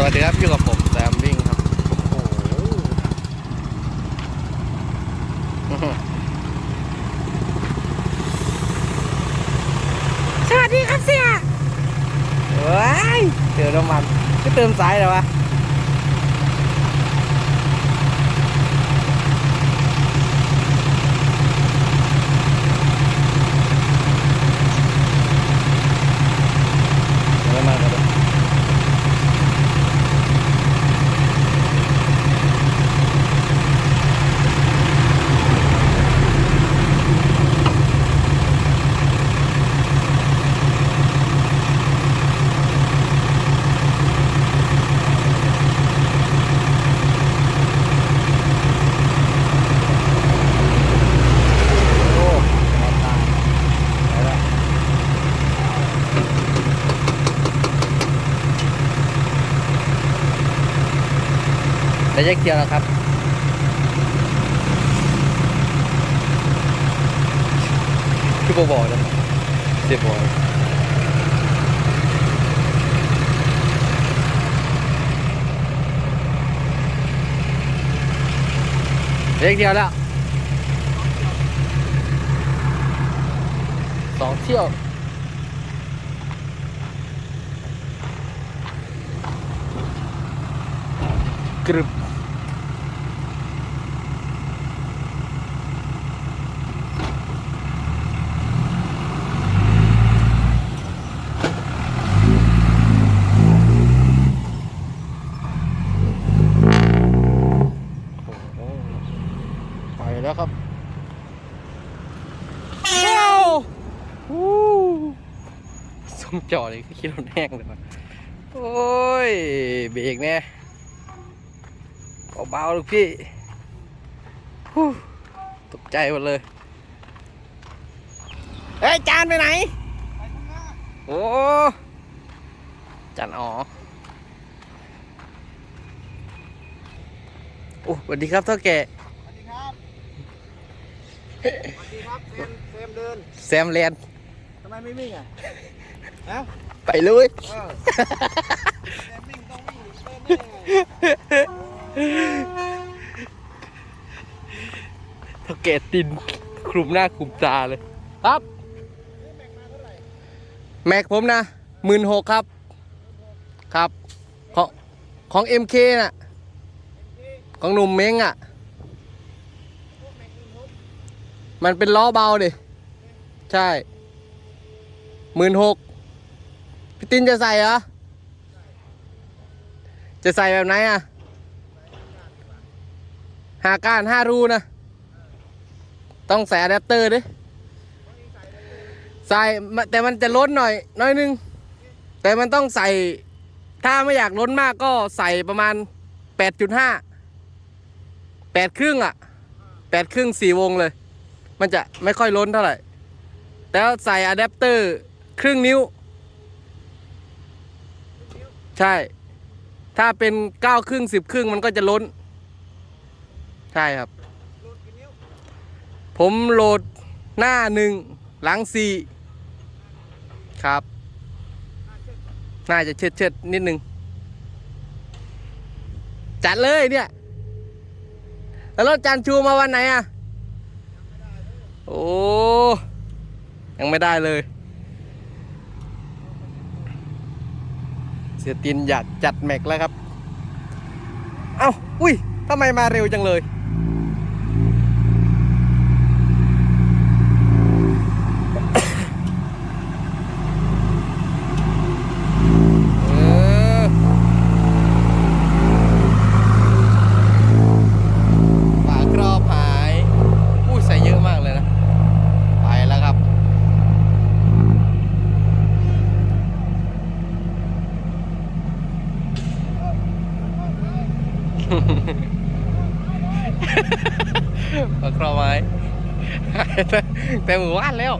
สวัสดีครับ อยู่กับผมแซมวิ่งครับโอ้โหสวัสดีครับเสียว้ายเติมน้ำมันก็เติมสายเหรอวะเติมน้ำมันก่อนดิโอ้มาตายไปแล้ว ได้ยักเทียวแล้วครับคือโบอกนะเสียบอยเล็กเดียวแล้วสองเที่ยวกรึบโอ้โหไปแล้วครับว้าววู้ส มจอเลยคิดว่าแห้งเลยว่ะโอ้ยเบรกแน่เบาๆลูกพี่ฮู้ตกใจหมดเลยเฮ้ยจานไปไหนโอ้จานอ๋อโอ้สวัสดีครับเท่าแก่สวัสดีครับสวัสดีครับเซมเซมเดินแซมแลนด์ทำไมไม่วิ่งอะ ฮะไปเลยเออเซมวิ่งต้องวิ่งเดินได้ยังไงเท่าแก่ตินคลุมหน้าคลุมตาเลย ครับ แม็กผมนะหมื่นหกครับ ครับ ของของ MK น่ะ ของหนุ่มเม้งอะ มันเป็นล้อเบาดิ ใช่หมื่นหก พี่ตินจะใส่เหรอ จะใส่แบบไหนอะ หากานห้ารูนะ ต้องใส่อะแดปเตอร์ดิ ใส่แต่มันจะล้นหน่อย น้อยนึง แต่มันต้องใส่ ถ้าไม่อยากล้นมากก็ใส่ประมาณ 8.5 8 ครึ่งอะ 8 ครึ่ง4วงเลย มันจะไม่ค่อยล้นเท่าไหร่ แล้วใส่อะแดปเตอร์ครึ่งนิ้ว ใช่ ถ้าเป็น9ครึ่ง10ครึ่งมันก็จะล้น ใช่ครับ ผมโหลดหน้าหนึ่งหลังสี่ครับ น่าจะเชิดเชิดนิดนึง จัดเลยเนี่ย แล้วรถจานชูมาวันไหนอะ โอ้ ยังไม่ได้เลย เสียตินอยากจัดแม็กแล้วครับ เอ้า อุ้ยทำไมมาเร็วจังเลย เออฝาครอบหายอู้ใส่เยอะมากเลยนะ ไปแล้วครับ ฝาครอบหายแต่หมู่บ้านแล้ว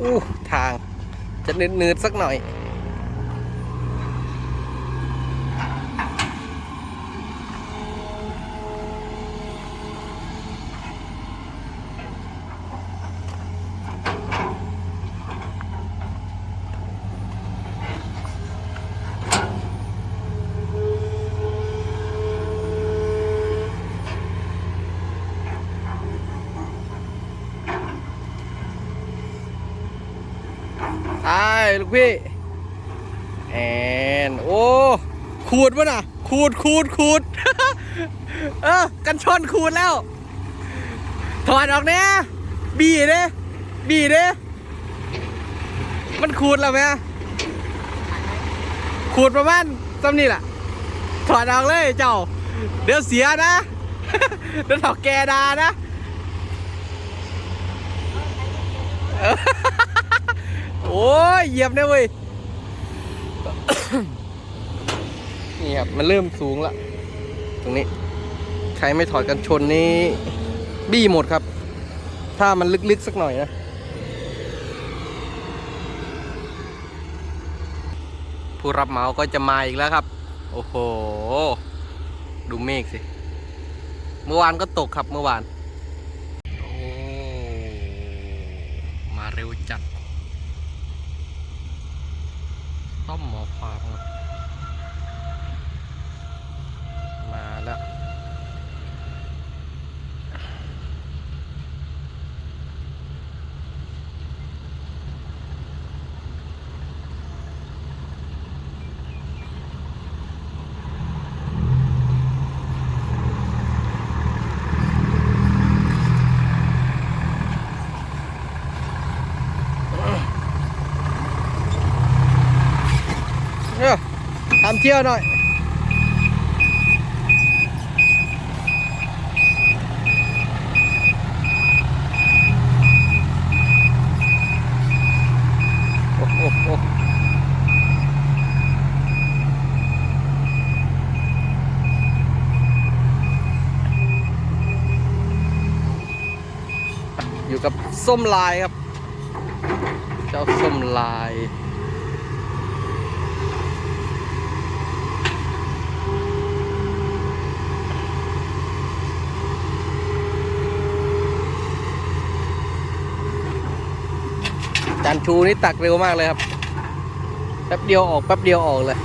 อู้ทางจะเนืดๆสักหน่อย ลูกพี่แอนโอ้ขูดวะน่ะขูดขูดขูดเออกันชนขูดแล้ว ถอดออกเนี่ยบีเด้บีเด้มันขูดแล้วไหมขูดประมาณซ้ำนี่แหละถอดออกเลยเจ้า เดี๋ยวเสียนะเดี๋ยวถอกแกดานะ ยเหยียบนะเว้ย นี่ครับ มันเริ่มสูงละ ตรงนี้ ใครไม่ถอดกันชนนี้บี้หมดครับ ถ้ามันลึกๆสักหน่อยนะ ผู้รับเหมาก็จะมาอีกแล้วครับ โอ้โห ดูเมฆสิ เมื่อวานก็ตกครับเมื่อวาน โอ้ มาเร็วจัด ต้อมหมอความครับ มาแล้ว เนี่ย ทำเที่ยวหน่อย โอ้โหโอ้อยู่กับส้มลายครับ เจ้าส้มลาย จานชูนี่ตักเร็วมากเลยครับ แป๊บเดียวออกแป๊บเดียวออกเลย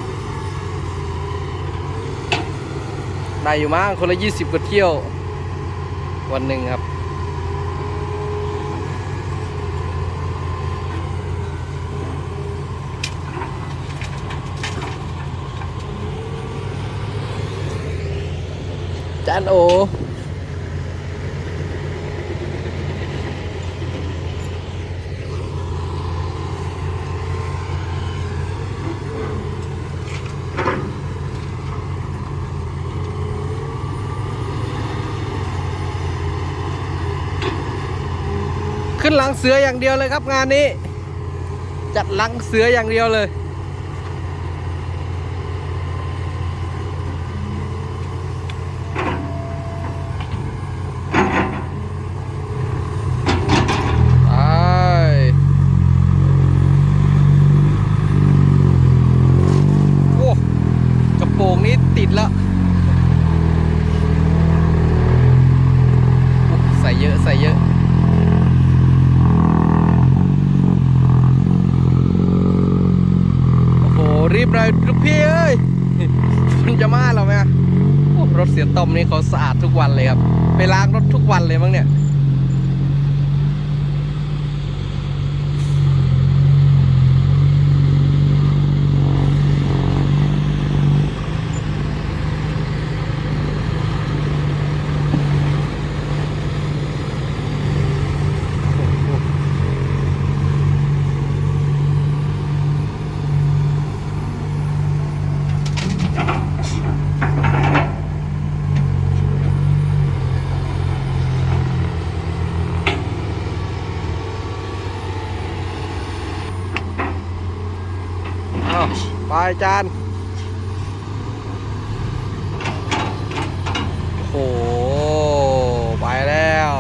ได้อยู่มั้งคนละยี่สิบกว่าเที่ยว วันหนึ่งครับ จานโอ ขึ้นหลังเสืออย่างเดียวเลยครับงานนี้ จัดหลังเสืออย่างเดียวเลย ไปโอ้กระโปรงนี้ติดแล้วโอ้ใส่เยอะ ใส่เยอะ โอ้โห รีบหน่อยลูกพี่เอ้ย มัน จะมาแล้วไหมอะโอ้รถเสียต้มนี่เขาสะอาดทุกวันเลยครับ ไปล้างรถทุกวันเลยมั้งเนี่ย อ้าวไปจานโอ้โห ไปแล้ว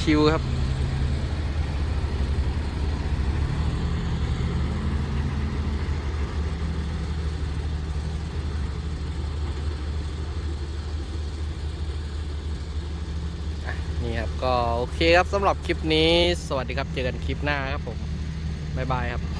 ชิวๆครับ ก็โอเคครับสำหรับคลิปนี้ สวัสดีครับเจอกันคลิปหน้าครับผม บ๊ายบายครับ